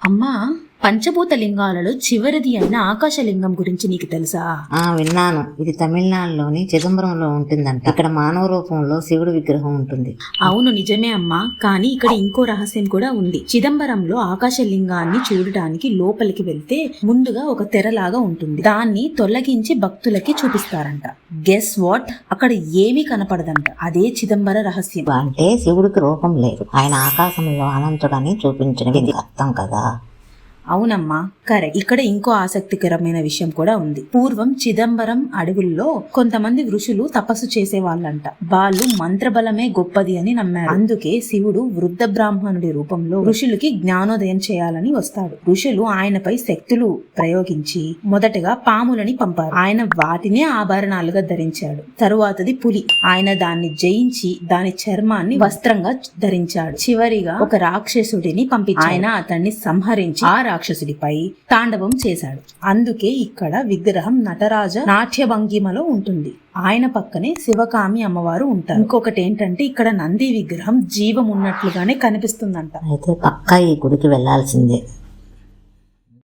అమ్మా పంచభూత లింగాలలో చివరిది అయిన ఆకాశలింగం గురించి నీకు తెలుసా? ఆ విన్నాను. ఇది తమిళనాడులోని చిదంబరంలో ఉంటుందంట. ఇక్కడ మానవ రూపంలో శివుడి విగ్రహం ఉంటుంది. అవును నిజమే అమ్మా. కానీ ఇక్కడ ఇంకో రహస్యం కూడా ఉంది. చిదంబరంలో ఆకాశలింగాన్ని చూడటానికి లోపలికి వెళ్తే ముందుగా ఒక తెరలాగా ఉంటుంది. దాన్ని తొలగించి భక్తులకి చూపిస్తారంట. గెస్ వాట్ అక్కడ ఏమీ కనపడదంట. అదే చిదంబర రహస్యం. అంటే శివుడికి రూపం లేదు. ఆయన ఆకాశంలో అనంతుడని చూపించడం ఇది అర్థం కదా? అవునమ్మా. కరెక్ట్. ఇక్కడ ఇంకో ఆసక్తికరమైన విషయం కూడా ఉంది. పూర్వం చిదంబరం అడవుల్లో కొంతమంది ఋషులు తపస్సు చేసే వాళ్ళంట వాళ్ళు మంత్రబలమే గొప్పది అని నమ్మారు. అందుకే శివుడు వృద్ధ బ్రాహ్మణుడి రూపంలో ఋషులకి జ్ఞానోదయం చేయాలని వస్తాడు. ఋషులు ఆయనపై శక్తులు ప్రయోగించి మొదటగా పాములని పంపారు. ఆయన వాటినే ఆభరణాలుగా ధరించాడు. తరువాతది పులి. ఆయన దాన్ని జయించి దాని చర్మాన్ని వస్త్రంగా ధరించాడు. చివరిగా ఒక రాక్షసుడిని పంపించి ఆయన అతన్ని సంహరించి ఆ రాక్షసుడిపై తాండవం చేశాడు. అందుకే ఇక్కడ విగ్రహం నటరాజ నాట్య భంగిమలో ఉంటుంది. ఆయన పక్కనే శివకామి అమ్మవారు ఉంటారు. ఇంకొకటి ఏంటంటే ఇక్కడ నంది విగ్రహం జీవం ఉన్నట్లుగానే కనిపిస్తుందంట. అయితే పక్క ఈ గుడికి వెళ్ళాల్సిందే.